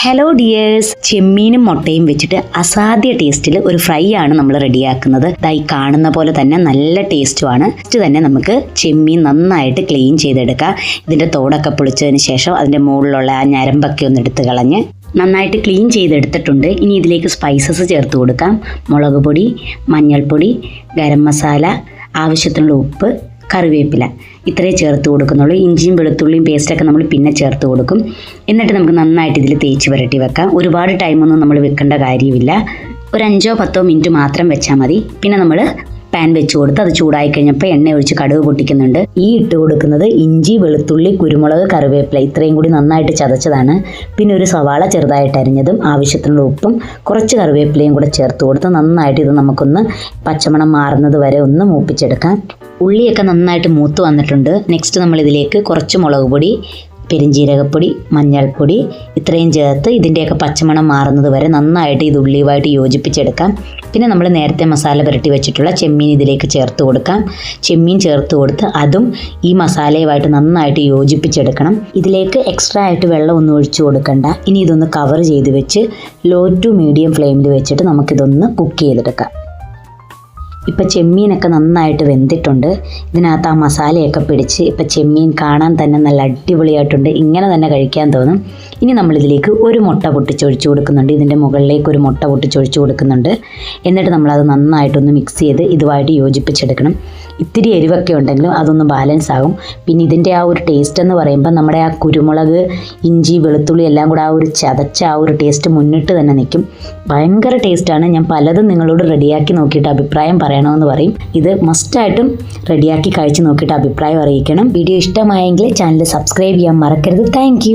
Hello dears ചെമ്മീനും മുട്ടയും വെച്ചിട്ട് അസാധ്യ ടേസ്റ്റിൽ ഒരു ഫ്രൈ ആണ് നമ്മൾ റെഡിയാക്കുന്നത് ഇതായി കാണുന്ന പോലെ തന്നെ നല്ല ടേസ്റ്റുമാണ് ഫസ്റ്റ് തന്നെ നമുക്ക് ചെമ്മീൻ നന്നായിട്ട് ക്ലീൻ ചെയ്തെടുക്കാം. ഇതിന്റെ തോടൊക്കെ പൊളിച്ചതിന് ശേഷം അതിന്റെ മുകളിലുള്ള ആ ഞരമ്പൊക്കെ ഒന്ന് എടുത്ത് കളഞ്ഞ് നന്നായിട്ട് ക്ലീൻ ചെയ്തെടുത്തിട്ടുണ്ട്. ഇനി ഇതിലേക്ക് സ്പൈസസ് ചേർത്ത് കൊടുക്കാം. മുളക് പൊടി മഞ്ഞൾപ്പൊടി ഗരം മസാല ആവശ്യത്തിനുള്ള ഉപ്പ് കറിവേപ്പില. ഇത്രേ ചേർത്ത് കൊടുക്കുന്നുള്ളൂ. ഇഞ്ചിയും വെളുത്തുള്ളിയും പേസ്റ്റൊക്കെ നമ്മൾ പിന്നെ ചേർത്ത് കൊടുക്കും. എന്നിട്ട് നമുക്ക് നന്നായിട്ട് ഇതിൽ തേച്ച് പുരട്ടി വെക്കാം. ഒരുപാട് ടൈമൊന്നും നമ്മൾ വെക്കേണ്ട കാര്യമില്ല. ഒരു അഞ്ചോ പത്തോ മിനിറ്റ് മാത്രം വെച്ചാൽ മതി. പിന്നെ നമ്മൾ പാൻ വെച്ച് കൊടുത്ത് അത് ചൂടായി കഴിഞ്ഞപ്പോൾ എണ്ണ ഒഴിച്ച് കടുക് പൊട്ടിക്കുന്നുണ്ട്. ഈ ഇട്ട് കൊടുക്കുന്നത് ഇഞ്ചി വെളുത്തുള്ളി കുരുമുളക് കറിവേപ്പില ഇത്രയും കൂടി നന്നായിട്ട് ചതച്ചതാണ്. പിന്നെ ഒരു സവാള ചെറുതായിട്ട് അരിഞ്ഞതും ആവശ്യത്തിനുള്ള ഉപ്പും കുറച്ച് കറിവേപ്പിലയും കൂടെ ചേർത്ത് കൊടുത്ത് നന്നായിട്ട് ഇത് നമുക്കൊന്ന് പച്ചമണം മാറുന്നത് വരെ ഒന്ന് മൂപ്പിച്ചെടുക്കാം. ഉള്ളിയൊക്കെ നന്നായിട്ട് മൂത്ത് വന്നിട്ടുണ്ട്. നെക്സ്റ്റ് നമ്മൾ ഇതിലേക്ക് കുറച്ച് മുളക് പൊടി പെരിഞ്ജീരകപ്പൊടി മഞ്ഞൾപ്പൊടി ഇത്രയും ചേർത്ത് ഇതിന്റെയൊക്കെ പച്ചമണം മാറുന്നത് വരെ നന്നായിട്ട് ഇത് ഉള്ളിയുമായിട്ട് യോജിപ്പിച്ചെടുക്കാം. പിന്നെ നമ്മൾ നേരത്തെ മസാല പുരട്ടി വെച്ചിട്ടുള്ള ചെമ്മീൻ ഇതിലേക്ക് ചേർത്ത് കൊടുക്കാം. ചെമ്മീൻ ചേർത്ത് കൊടുത്ത് അതും ഈ മസാലയുമായിട്ട് നന്നായിട്ട് യോജിപ്പിച്ചെടുക്കണം. ഇതിലേക്ക് എക്സ്ട്രാ ആയിട്ട് വെള്ളം ഒന്നും ഒഴിച്ചു കൊടുക്കണ്ട. ഇനി ഇതൊന്ന് കവർ ചെയ്ത് വെച്ച് ലോ ടു മീഡിയം ഫ്ലെയിമിൽ വെച്ചിട്ട് നമുക്കിതൊന്ന് കുക്ക് ചെയ്തെടുക്കാം. ഇപ്പം ചെമ്മീനൊക്കെ നന്നായിട്ട് വെന്തിട്ടുണ്ട്. ഇതിനകത്ത് ആ മസാലയൊക്കെ പിടിച്ച് ഇപ്പം ചെമ്മീൻ കാണാൻ തന്നെ നല്ല അടിപൊളിയായിട്ടുണ്ട്. ഇങ്ങനെ തന്നെ കഴിക്കാൻ തോന്നും. ഇനി നമ്മളിതിലേക്ക് ഒരു മുട്ട പൊട്ടിച്ചൊഴിച്ച് കൊടുക്കുന്നുണ്ട്. ഇതിന്റെ മുകളിലേക്ക് ഒരു മുട്ട പൊട്ടിച്ചൊഴിച്ച് കൊടുക്കുന്നുണ്ട്. എന്നിട്ട് നമ്മളത് നന്നായിട്ടൊന്ന് മിക്സ് ചെയ്ത് ഇതുമായിട്ട് യോജിപ്പിച്ചെടുക്കണം. ഇത്തിരി എരിവൊക്കെ ഉണ്ടെങ്കിലും അതൊന്ന് ബാലൻസ് ആകും. പിന്നെ ഇതിന്റെ ആ ഒരു ടേസ്റ്റ് എന്ന് പറയുമ്പോൾ നമ്മുടെ ആ കുരുമുളക് ഇഞ്ചി വെളുത്തുള്ളി എല്ലാം കൂടെ ആ ഒരു ചതച്ച ആ ഒരു ടേസ്റ്റ് മുന്നിട്ട് തന്നെ നിൽക്കും. ഭയങ്കര ടേസ്റ്റാണ് ഞാൻ പലതും നിങ്ങളോട് റെഡിയാക്കി നോക്കിയിട്ട് അഭിപ്രായം പറയണമെന്ന് പറയും. ഇത് മസ്റ്റായിട്ടും റെഡിയാക്കി കഴിച്ച് നോക്കിയിട്ട് അഭിപ്രായം അറിയിക്കണം. വീഡിയോ ഇഷ്ടമായെങ്കിൽ ചാനൽ സബ്സ്ക്രൈബ് ചെയ്യാൻ മറക്കരുത്. താങ്ക്